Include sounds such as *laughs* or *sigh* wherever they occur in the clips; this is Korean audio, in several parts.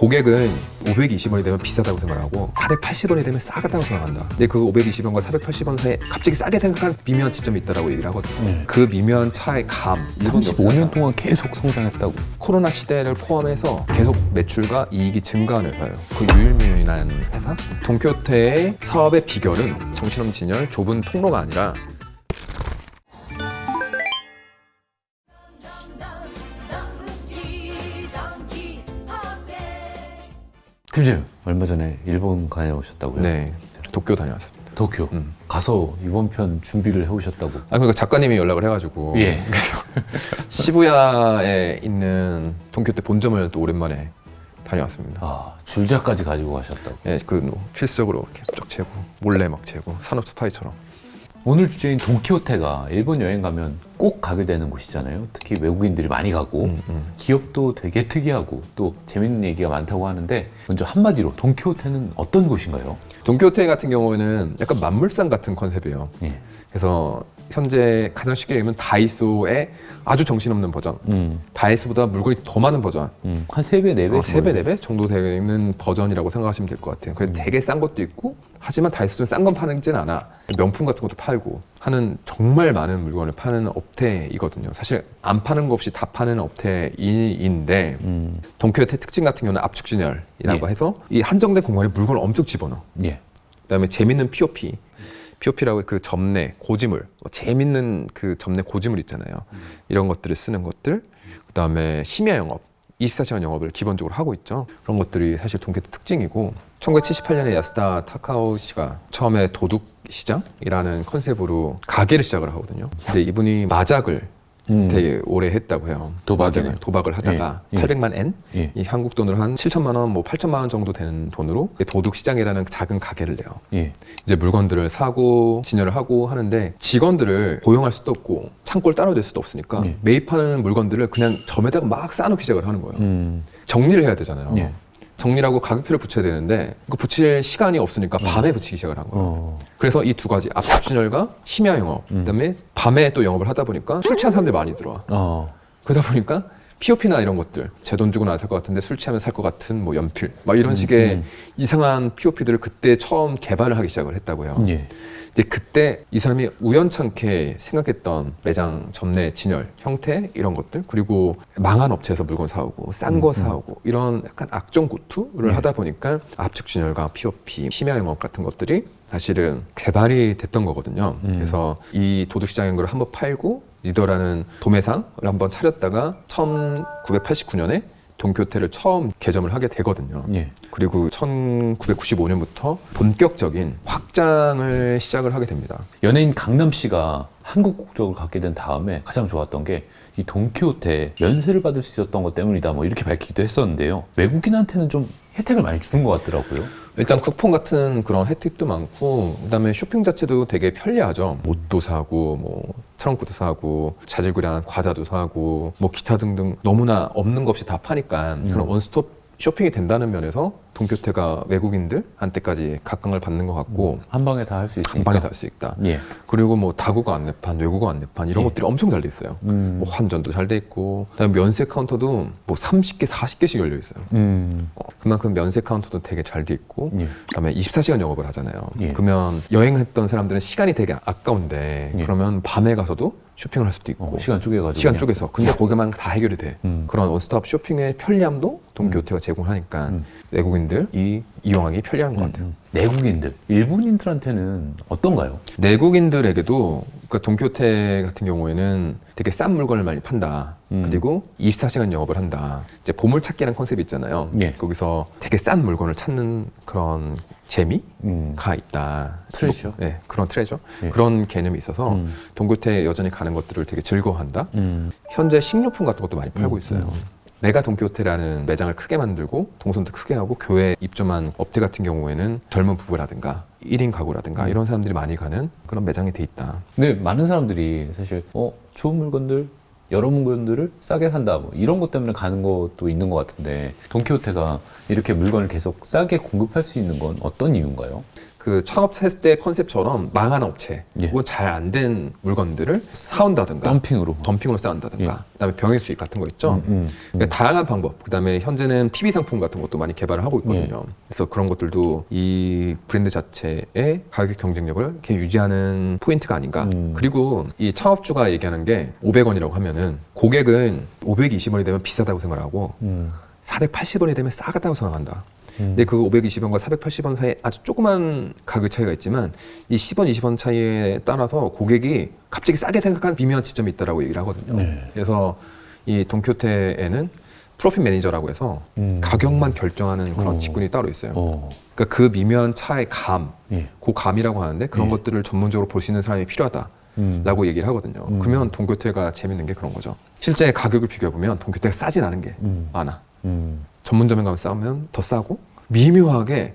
고객은 520원이 되면 비싸다고 생각하고 480원이 되면 싸다고 생각한다. 근데 그 520원과 480원 사이에 갑자기 싸게 생각하는 미묘한 지점이 있다라고 얘기를 하거든요. 네. 그 미묘한 차의 감. 일본 35년 역사상 동안 계속 성장했다고. 코로나 시대를 포함해서 계속 매출과 이익이 증가한 회사예요. 그 유일무이한 회사. 동키호테의 사업의 비결은 정신없는 진열, 좁은 통로가 아니라 팀장님 얼마 전에 일본 다녀오셨다고요? 네 도쿄 다녀왔습니다. 도쿄 음. 가서 이번 편 준비를 해오셨다고. 아 그러니까 작가님이 연락을 해가지고 예. *laughs* 시부야에 있는 동키호테 본점을 또 오랜만에 다녀왔습니다. 아 줄자까지 가지고 가셨다고. 예, 그 필수적으로 이렇게 쭉 재고 몰래 막 재고 산업 스파이처럼. 오늘 주제인 돈키호테가 일본 여행 가면 꼭 가게 되는 곳이잖아요. 특히 외국인들이 많이 가고 음, 음. 기업도 되게 특이하고 또 재밌는 얘기가 많다고 하는데 먼저 한마디로 돈키호테는 어떤 곳인가요? 동키호테 같은 경우에는 약간 만물상 같은 컨셉이에요. 예. 그래서 현재 가장 쉽게 얘기하면 다이소의 아주 정신없는 버전. 음, 다이소보다 물건이 더 많은 버전. 음, 한 3배, 4배? 어, 3배, 4배 정도 되는 버전이라고 생각하시면 될 것 같아요. 음. 그래서 되게 싼 것도 있고, 하지만 다이소는 싼 건 파는진 않아. 명품 같은 것도 팔고 하는 정말 많은 물건을 파는 업태이거든요. 사실 안 파는 거 없이 다 파는 업태인데, 음, 동키호테 특징 같은 경우는 압축진열이라고 예. 해서 이 한정된 공간에 물건을 엄청 집어넣어. 예. 그다음에 재밌는 POP. POP라고 그 점내 고지물, 뭐 재밌는 그 점내 고지물 있잖아요. 이런 것들을 쓰는 것들. 그다음에 심야 영업, 24시간 영업을 기본적으로 하고 있죠. 그런 것들이 사실 동계의 특징이고 1978년에 야스다 타카오 씨가 처음에 도둑 시장이라는 컨셉으로 가게를 시작을 하거든요. 근데 이분이 마작을 음, 되게 오래 했다고 해요. 도박을. 도박을 하다가 예, 예. 800만 엔, 예. 이 한국 돈으로 한 7천만 원, 뭐 8천만 원 정도 되는 돈으로 도둑 시장이라는 작은 가게를 내요. 예. 이제 물건들을 사고 진열을 하고 하는데 직원들을 고용할 수도 없고 창고를 따로 댈 수도 없으니까 예. 매입하는 물건들을 그냥 점에다가 막 쌓아놓기 시작을 하는 거예요. 음, 정리를 해야 되잖아요. 예. 정리하고 가격표를 붙여야 되는데 그 붙일 시간이 없으니까 밤에 붙이기 시작을 한 거예요. 어, 그래서 이 두 가지 압축 진열과 심야 영업 음. 그다음에 밤에 또 영업을 하다 보니까 술 취한 사람들 이 많이 들어와. 어, 그러다 보니까 POP나 이런 것들 제 돈 주고 나살 것 같은데 술 취하면 살 것 같은 뭐 연필 막 이런 음, 식의 음. 이상한 POP들을 그때 처음 개발을 하기 시작을 했다고요. 예. 이제 그때 이 사람이 우연찮게 생각했던 매장 점내 진열 형태 이런 것들 그리고 망한 업체에서 물건 사오고 싼거 음, 음. 사오고 이런 약간 악정 고투를 네. 하다 보니까 압축 진열과 POP 심야 영업 같은 것들이 사실은 개발이 됐던 거거든요. 음. 그래서 이 도둑시장인 걸 한번 팔고 리더라는 도매상을 한번 차렸다가 1989년에 동교태를 처음 개점을 하게 되거든요. 예. 그리고 1995년부터 본격적인 확장을 시작을 하게 됩니다. 연예인 강남 씨가 한국 국적을 갖게 된 다음에 가장 좋았던 게 이 돈키호테 면세를 받을 수 있었던 것 때문이다 뭐 이렇게 밝히기도 했었는데요. 외국인한테는 좀 혜택을 많이 주는 것 같더라고요. 일단 쿠폰 같은 그런 혜택도 많고 그다음에 쇼핑 자체도 되게 편리하죠. 옷도 사고 뭐 트렁크도 사고 자질구레한 과자도 사고 뭐 기타 등등 너무나 없는 것 없이 다 파니까 그런 원스톱 쇼핑이 된다는 면에서 동교태가 외국인들한테까지 각광을 받는 것 같고 한 방에 다 할 수 있으니까. 한 방에 다 할 수 있다. 예. 그리고 뭐 다국어 안내판, 외국어 안내판 이런 예. 것들이 엄청 잘 돼 있어요. 음. 뭐 환전도 잘 돼 있고 그다음에 면세 카운터도 뭐 30개, 40개씩 열려 있어요. 음. 어, 그만큼 면세 카운터도 되게 잘 돼 있고 예. 그다음에 24시간 영업을 하잖아요. 예. 그러면 여행했던 사람들은 시간이 되게 아까운데 예. 그러면 밤에 가서도 쇼핑을 할 수도 있고 어, 시간 쪼개가지고. 시간 그냥. 쪼개서 근데 거기만 다 해결이 돼. 음. 그런 원스톱 쇼핑의 편리함도 동교태가 제공하니까 음. 외국인들이 이용하기 편리한 것 음, 같아요. 음. 내국인들, 일본인들한테는 어떤가요? 내국인들에게도 그러니까 동교태 같은 경우에는 되게 싼 물건을 많이 판다. 음. 그리고 24시간 영업을 한다. 이제 보물찾기라는 컨셉이 있잖아요. 예. 거기서 되게 싼 물건을 찾는 그런 재미가 음. 있다. 트레저? 네, 그런 트레저. 예. 그런 개념이 있어서 음. 동교태 여전히 가는 것들을 되게 즐거워한다. 음. 현재 식료품 같은 것도 많이 팔고 음, 있어요. 음. 내가 동교태라는 매장을 크게 만들고 동선도 크게 하고 교회 입점한 업체 같은 경우에는 젊은 부부라든가 1인 가구라든가 음. 이런 사람들이 많이 가는 그런 매장이 돼 있다. 근데 많은 사람들이 사실 어 좋은 물건들 여러 물건들을 싸게 산다 뭐 이런 것 때문에 가는 것도 있는 것 같은데 돈키호테가 이렇게 물건을 계속 싸게 공급할 수 있는 건 어떤 이유인가요? 그 창업했을 때 컨셉처럼 망한 업체 예. 혹은 잘 안 된 물건들을 사온다든가 덤핑으로. 덤핑으로 쌓는다든가 그다음에 병행 수익 같은 거 있죠. 음, 음. 그러니까 다양한 방법. 그다음에 현재는 PB 상품 같은 것도 많이 개발을 하고 있거든요. 예. 그래서 그런 것들도 이 브랜드 자체의 가격 경쟁력을 이렇게 유지하는 포인트가 아닌가. 음. 그리고 이 창업주가 얘기하는 게 500원이라고 하면은 고객은 520원이 되면 비싸다고 생각하고 음. 480원이 되면 싸다고 생각한다. 음. 근데 그 520원과 480원 사이에 아주 조그만 가격 차이가 있지만 이 10원, 20원 차이에 따라서 고객이 갑자기 싸게 생각하는 미묘한 지점이 있다라고 얘기를 하거든요. 네. 그래서 이 돈키호테에는 프로핏 매니저라고 해서 음. 가격만 결정하는 그런 어. 직군이 따로 있어요. 어. 그러니까 그 미묘한 차의 감, 예. 그 감이라고 하는데 그런 예. 것들을 전문적으로 볼 수 있는 사람이 필요하다. 음. 라고 얘기를 하거든요. 음. 그러면 동교태가 재밌는 게 그런 거죠. 실제 가격을 비교해 보면 동교태가 싸진 않은 게 음. 많아. 음. 전문점에 가면 싸우면 더 싸고 미묘하게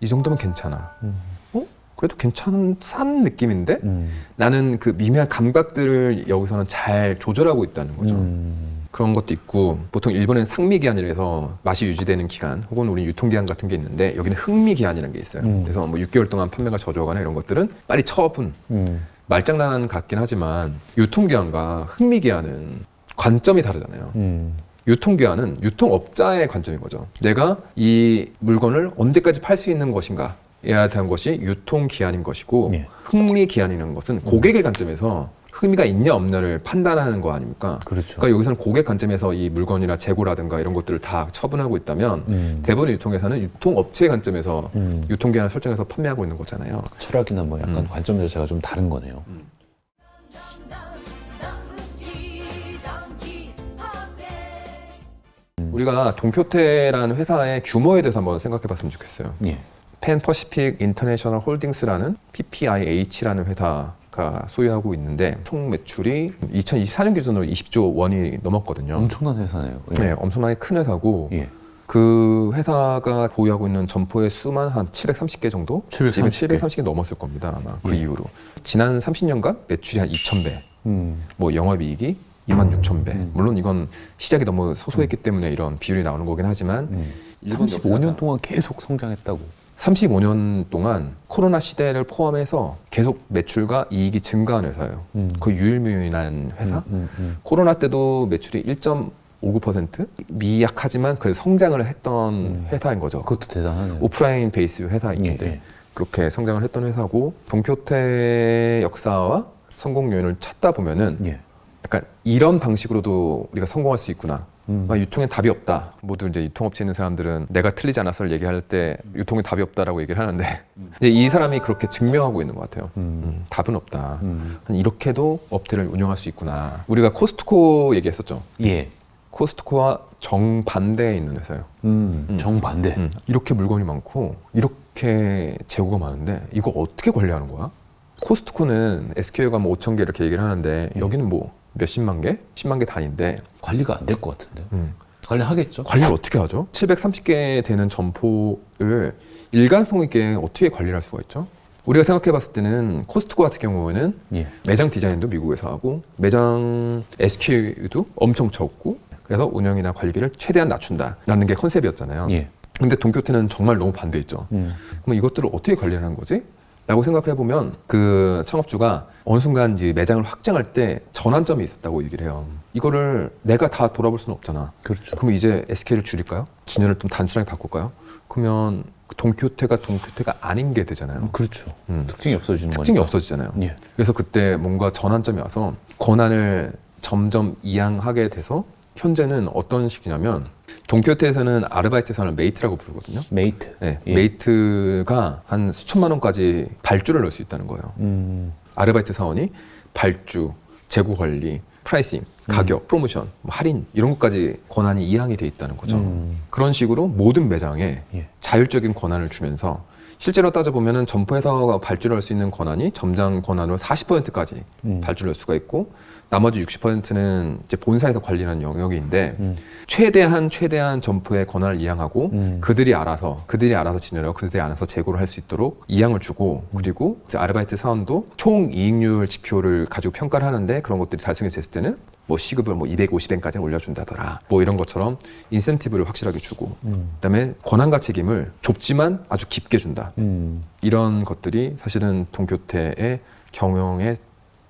이 정도면 괜찮아. 음. 어? 그래도 괜찮은 싼 느낌인데 음. 나는 그 미묘한 감각들을 여기서는 잘 조절하고 있다는 거죠. 음. 그런 것도 있고 보통 일본은 상미 기한이라서 맛이 유지되는 기간 혹은 우리 유통 기한 같은 게 있는데 여기는 흥미 기한이라는 게 있어요. 음. 그래서 뭐 6개월 동안 판매가 저조하거나 이런 것들은 빨리 처분 음. 말장난 같긴 하지만 유통 기한과 흥미 기한은 관점이 다르잖아요. 음. 유통기한은 유통업자의 관점인 거죠. 내가 이 물건을 언제까지 팔 수 있는 것인가. 에 대한 것이 유통기한인 것이고 예. 흥미기한이라는 것은 고객의 관점에서 흥미가 있냐 없냐를 판단하는 거 아닙니까? 그렇죠. 그러니까 여기서는 고객 관점에서 이 물건이나 재고라든가 이런 것들을 다 처분하고 있다면 음. 대부분의 유통회사는 유통업체의 관점에서 음. 유통기한을 설정해서 판매하고 있는 거잖아요. 철학이나 뭐 약간 음. 관점 자체가 좀 다른 거네요. 우리가 동표테라는 회사의 규모에 대해서 한번 생각해 봤으면 좋겠어요. 예. 펜 퍼시픽 인터내셔널 홀딩스라는 PPIH라는 회사가 소유하고 있는데 총 매출이 2024년 기준으로 20조 원이 넘었거든요. 엄청난 회사네요. 예. 네, 엄청나게 큰 회사고 예. 그 회사가 보유하고 있는 점포의 수만 한 730개 정도? 730개. 지금 730개 넘었을 겁니다 아마 그 예. 이후로 지난 30년간 매출이 한 2,000배, 음. 뭐 영업이익이 26,000배. 음. 물론 이건 시작이 너무 소소했기 때문에 이런 비율이 나오는 거긴 하지만 음. 일본 35년 역사상 동안 계속 성장했다고. 35년 동안 코로나 시대를 포함해서 계속 매출과 이익이 증가한 회사예요. 음. 거의 유일무이한 회사. 음, 음, 음. 코로나 때도 매출이 1.59% 미약하지만 그래도 성장을 했던 음. 회사인 거죠. 그것도 대단하네요. 오프라인 베이스 회사인데 예, 예. 그렇게 성장을 했던 회사고 동표태 역사와 성공 요인을 찾다 보면은 예. 약간 이런 방식으로도 우리가 성공할 수 있구나. 음. 아, 유통에 답이 없다. 모두 이제 유통업체 있는 사람들은 내가 틀리지 않았을 얘기할 때 유통에 답이 없다라고 얘기를 하는데 근데 이 사람이 그렇게 증명하고 있는 것 같아요. 음. 음, 답은 없다. 음. 이렇게도 업체를 운영할 수 있구나. 우리가 코스트코 얘기했었죠. 예. 코스트코와 정반대에 있는 회사예요. 음. 음. 정반대. 음, 이렇게 물건이 많고 이렇게 재고가 많은데 이거 어떻게 관리하는 거야? 코스트코는 SKU가 뭐 5천 개 이렇게 얘기를 하는데 음. 여기는 뭐 몇십만 개, 10만 개 단위인데 관리가 안 될 것 같은데. 음, 관리하겠죠. 관리를 어떻게 하죠? 730개 되는 점포를 일관성 있게 어떻게 관리를 할 수가 있죠? 우리가 생각해 봤을 때는 코스트코 같은 경우에는 예. 매장 디자인도 미국에서 하고 매장 SKU도 엄청 적고 그래서 운영이나 관리비를 최대한 낮춘다라는 게 컨셉이었잖아요. 예. 근데 동교태는 정말 너무 반대했죠. 음. 그럼 이것들을 어떻게 관리하는 거지? 라고 생각을 해보면 그 창업주가 어느 순간 이제 매장을 확장할 때 전환점이 있었다고 얘기를 해요. 이거를 내가 다 돌아볼 수는 없잖아. 그렇죠. 그럼 이제 SK를 줄일까요? 진열을 좀 단순하게 바꿀까요? 그러면 그 동교태가 동교태가 아닌 게 되잖아요. 그렇죠. 음. 특징이 없어지는 특징이 거니까. 없어지잖아요. 예. 그래서 그때 뭔가 전환점이 와서 권한을 점점 이양하게 돼서 현재는 어떤 식이냐면 동교태에서는 아르바이트 사람을 메이트라고 부르거든요. 메이트. 네, 예. 메이트가 한 수천만 원까지 발주를 넣을 수 있다는 거예요. 음. 아르바이트 사원이 발주, 재고 관리, 프라이싱, 가격, 프로모션, 뭐 할인 이런 것까지 권한이 이양이 돼 있다는 거죠. 음. 그런 식으로 모든 매장에 예. 자율적인 권한을 주면서 실제로 따져보면 점포에서 발주를 할 수 있는 권한이 점장 권한으로 40%까지 음. 발주를 할 수가 있고 나머지 60%는 이제 본사에서 관리하는 영역인데 음. 최대한 최대한 점포의 권한을 이양하고 음. 그들이 알아서 그들이 알아서 진열하고 그들이 알아서 재고를 할 수 있도록 이양을 주고 음. 그리고 아르바이트 사원도 총 이익률 지표를 가지고 평가를 하는데 그런 것들이 달성이 됐을 때는 뭐 시급을 뭐 250엔까지는 올려준다더라. 뭐 이런 것처럼 인센티브를 확실하게 주고 음. 그다음에 권한과 책임을 좁지만 아주 깊게 준다. 음. 이런 것들이 사실은 동교태의 경영의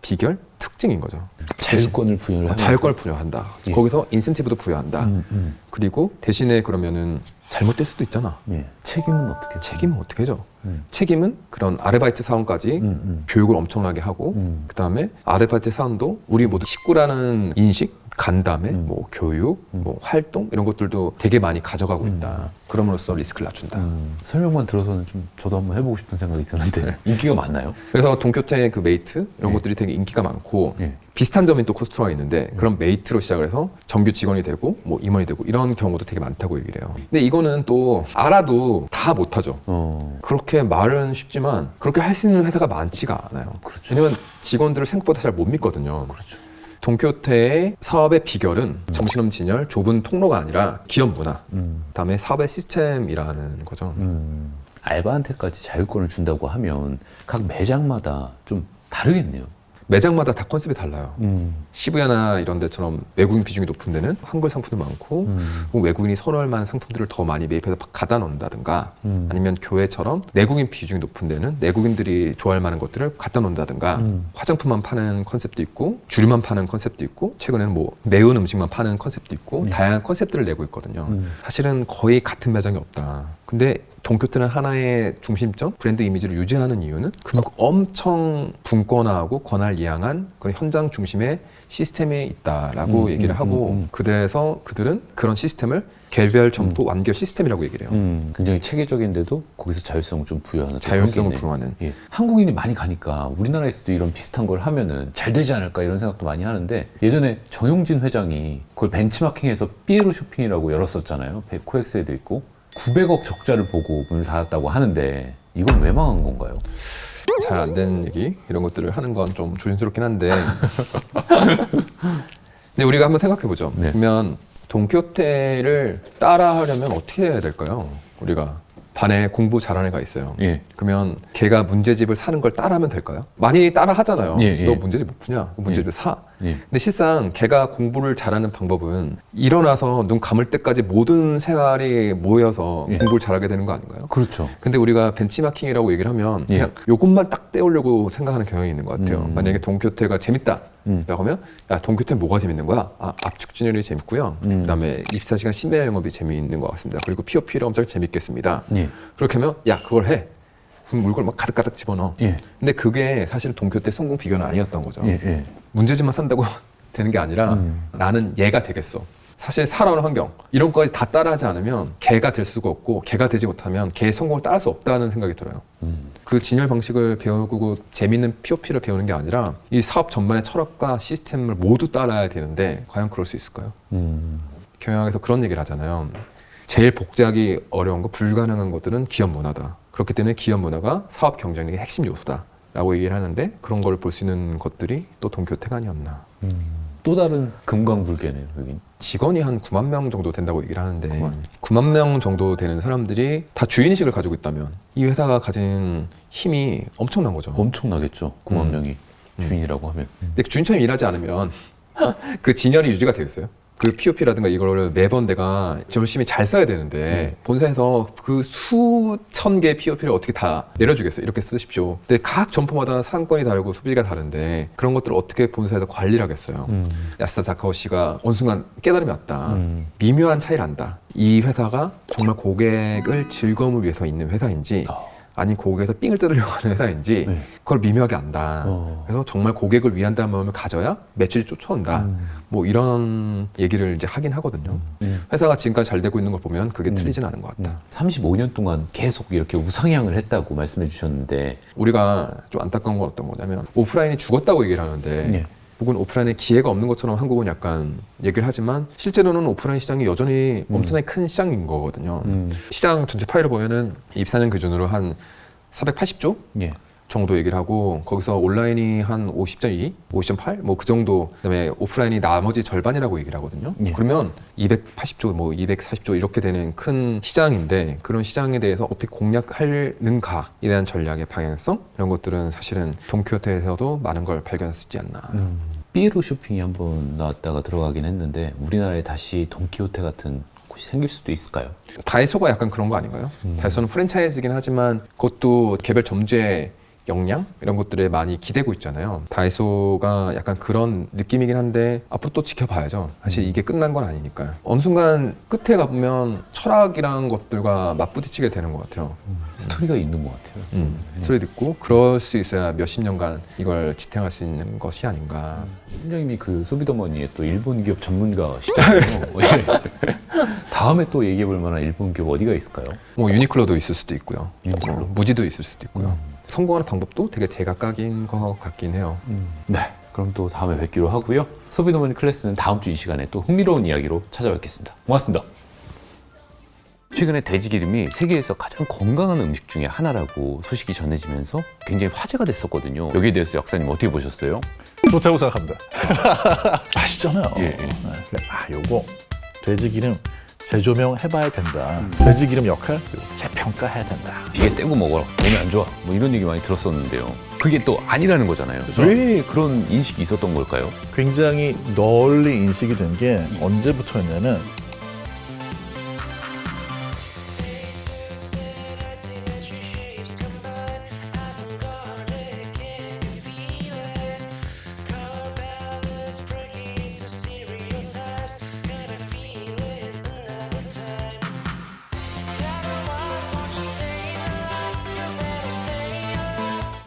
비결 특징인 거죠. 자율권을 부여를 하면서 자율권을 부여한다. 예. 거기서 인센티브도 부여한다. 음, 음. 그리고 대신에 그러면은 잘못될 수도 있잖아. 예. 책임은 어떻게? 책임은 어떻게 해줘? 음. 책임은 그런 아르바이트 사원까지 음, 음. 교육을 엄청나게 하고 음. 그다음에 아르바이트 사원도 우리 모두 식구라는 인식, 간담회, 음. 뭐 교육, 음. 뭐 활동 이런 것들도 되게 많이 가져가고 음. 있다. 그럼으로써 리스크를 낮춘다. 음. 설명만 들어서는 좀 저도 한번 해보고 싶은 생각이 드는데 네. 인기가 많나요? 그래서 동교태의 그 메이트 이런 예. 것들이 되게 인기가 많고 예. 비슷한 점이 또 코스트로가 있는데 그런 메이트로 시작을 해서 정규 직원이 되고 뭐 임원이 되고 이런 경우도 되게 많다고 얘기를 해요. 근데 이거는 또 알아도 다 못하죠. 어. 그렇게 말은 쉽지만 그렇게 할 수 있는 회사가 많지가 않아요. 그렇죠. 왜냐면 직원들을 생각보다 잘 못 믿거든요. 그렇죠. 동교태의 사업의 비결은 정신없는 진열, 좁은 통로가 아니라 기업 문화, 음. 그다음에 사업의 시스템이라는 거죠. 음. 알바한테까지 자율권을 준다고 하면 각 매장마다 좀 다르겠네요. 매장마다 다 컨셉이 달라요. 음. 시부야나 이런 데처럼 외국인 비중이 높은 데는 한글 상품도 많고 음. 외국인이 선호할 만한 상품들을 더 많이 매입해서 갖다 놓는다든가 음. 아니면 교회처럼 내국인 비중이 높은 데는 내국인들이 좋아할 만한 것들을 갖다 놓는다든가 음. 화장품만 파는 컨셉도 있고 주류만 파는 컨셉도 있고 최근에는 뭐 매운 음식만 파는 컨셉도 있고 네. 다양한 컨셉들을 내고 있거든요. 음. 사실은 거의 같은 매장이 없다. 근데 동교태는 하나의 중심점 브랜드 이미지를 유지하는 이유는 그만큼 엄청 분권화하고 권할 이양한 그런 현장 중심의 시스템이 있다라고 음, 얘기를 음, 하고 음, 음. 그래서 그들은 그런 시스템을 개별 점포 완결 시스템이라고 얘기를 해요. 음. 굉장히 체계적인데도 거기서 자율성을 좀 부여하는 또 자율성을. 부여하는 예. 한국인이 많이 가니까 우리나라에서도 이런 비슷한 걸 하면은 잘 되지 않을까 이런 생각도 많이 하는데 예전에 정용진 회장이 그걸 벤치마킹해서 삐에로 쇼핑이라고 열었었잖아요. 베- 코엑스에도 있고 900억 적자를 보고 문을 닫았다고 하는데 이건 왜 망한 건가요? 잘 안 되는 얘기 이런 것들을 하는 건 좀 조심스럽긴 한데 *laughs* 근데 우리가 한번 생각해 보죠. 네. 그러면 동교태를 따라하려면 어떻게 해야 될까요? 우리가 반에 공부 잘하는 애가 있어요. 예. 그러면 걔가 문제집을 사는 걸 따라하면 될까요? 많이 따라 하잖아요. 예, 예. 너 문제집 못 푸냐? 문제집을 사. 예. 근데 실상 걔가 공부를 잘하는 방법은 일어나서 눈 감을 때까지 모든 생활이 모여서 예. 공부를 잘하게 되는 거 아닌가요? 그렇죠. 근데 우리가 벤치마킹이라고 얘기를 하면 예. 그냥 요것만 딱 떼오려고 생각하는 경향이 있는 것 같아요. 음. 만약에 동교태가 재밌다. 음. 라고 하면 야 동교태 뭐가 재밌는 거야? 아 압축 진열이 재밌고요. 음. 그다음에 24시간 심야 영업이 재미있는 것 같습니다. 그리고 POP를 엄청 재밌겠습니다. 예. 그렇게 하면 야 그걸 해. 그럼 물건 막 가득가득 집어넣어. 예. 근데 그게 사실 동교태 성공 비결은 아니었던 거죠. 예. 예. 문제집만 산다고 *laughs* 되는 게 아니라 음. 나는 얘가 되겠어. 사실 살아오는 환경 이런 거까지 다 따라하지 않으면 걔가 될 수가 없고 걔가 되지 못하면 걔의 성공을 따를 수 없다는 생각이 들어요. 음. 그 진열 방식을 배우고 재밌는 POP를 배우는 게 아니라 이 사업 전반의 철학과 시스템을 모두 따라야 되는데 과연 그럴 수 있을까요? 음. 경영에서 그런 얘기를 하잖아요. 제일 복제하기 어려운 거 불가능한 것들은 기업 문화다. 그렇기 때문에 기업 문화가 사업 경쟁력의 핵심 요소다. 라고 얘기를 하는데 그런 걸 볼 수 있는 것들이 또 동교태가 아니었나. 또 다른 금강불개네요, 여긴. 직원이 한 9만 명 정도 된다고 얘기를 하는데 9만. 9만 명 정도 되는 사람들이 다 주인의식을 가지고 있다면 이 회사가 가진 힘이 엄청난 거죠. 엄청나겠죠. 9만 음. 명이 주인이라고 하면. 근데 주인처럼 일하지 않으면 *laughs* 그 진열이 유지가 되겠어요? 그 POP라든가 이거를 매번 내가 열심히 잘 써야 되는데 본사에서 그 수천 개의 POP를 어떻게 다 내려주겠어요? 이렇게 쓰십시오. 근데 각 점포마다 상권이 다르고 수비가 다른데 그런 것들을 어떻게 본사에서 관리를 하겠어요? 음. 야스다 다카오 씨가 어느 순간 깨달음이 왔다. 음. 미묘한 차이를 안다. 이 회사가 정말 고객을 즐거움을 위해서 있는 회사인지 어. 아닌 고객에서 삥을 뜯으려고 하는 회사인지 네. 그걸 미묘하게 안다. 어. 그래서 정말 고객을 위한다는 마음을 가져야 매출이 쫓아온다. 음. 뭐 이런 얘기를 이제 하긴 하거든요. 음. 회사가 지금까지 잘 되고 있는 걸 보면 그게 음. 틀리진 않은 것 같다. 35년 동안 계속 이렇게 우상향을 했다고 말씀해 주셨는데 우리가 좀 안타까운 건 어떤 거냐면 오프라인이 죽었다고 얘기를 하는데 예. 혹은 오프라인에 기회가 없는 것처럼 한국은 약간 얘기를 하지만 실제로는 오프라인 시장이 여전히 음. 엄청나게 큰 시장인 거거든요. 음. 시장 전체 파이를 보면은 24년 기준으로 한 480조 예. 정도 얘기를 하고 거기서 온라인이 한 50.2, 50.8 뭐 그 정도 그다음에 오프라인이 나머지 절반이라고 얘기를 하거든요. 예. 그러면 280조 뭐 240조 이렇게 되는 큰 시장인데 그런 시장에 대해서 어떻게 공략하는가에 대한 전략의 방향성 이런 것들은 사실은 동키호테에서도 많은 걸 발견할 수 있지 않나. 음. 삐에로 쇼핑이 한번 나왔다가 들어가긴 했는데 우리나라에 다시 돈키호테 같은 곳이 생길 수도 있을까요? 다이소가 약간 그런 거 아닌가요? 다이소는 프랜차이즈긴 하지만 그것도 개별 점주의 역량 이런 것들에 많이 기대고 있잖아요. 다이소가 약간 그런 느낌이긴 한데 앞으로 또 지켜봐야죠. 사실 이게 끝난 건 아니니까. 어느 순간 끝에 가보면 철학이란 것들과 맞부딪히게 되는 것 같아요. 스토리가 있는 것 같아요. 음, 소리 듣고 그럴 수 있어야 몇십 년간 이걸 지탱할 수 있는 것이 아닌가. 팀장님이 그 소비더머니의 또 일본 기업 전문가시잖아요. *laughs* 예. 다음에 또 얘기해 볼 만한 일본 기업 어디가 있을까요? 뭐 유니클로도 있을 수도 있고요. 유니클로. 어, 무지도 있을 수도 있고요. 성공하는 방법도 되게 대각각인 것 같긴 해요. 네. 그럼 또 다음에 뵙기로 하고요. 소비더머니 클래스는 다음 주 이 시간에 또 흥미로운 이야기로 찾아뵙겠습니다. 고맙습니다. 최근에 돼지 기름이 세계에서 가장 건강한 음식 중에 하나라고 소식이 전해지면서 굉장히 화제가 됐었거든요. 여기에 대해서 약사님 어떻게 보셨어요? 좋다고 생각합니다. *laughs* 아시잖아요. 예, 예. 네. 아, 요거 돼지 기름 재조명 해봐야 된다. 돼지 기름 역할 재평가해야 된다. 비계 떼고 먹어라. 몸에 안 좋아. 뭐 이런 얘기 많이 들었었는데요. 그게 또 아니라는 거잖아요. 그죠. 왜 그런 인식이 있었던 걸까요? 굉장히 널리 인식이 된 게 언제부터였냐면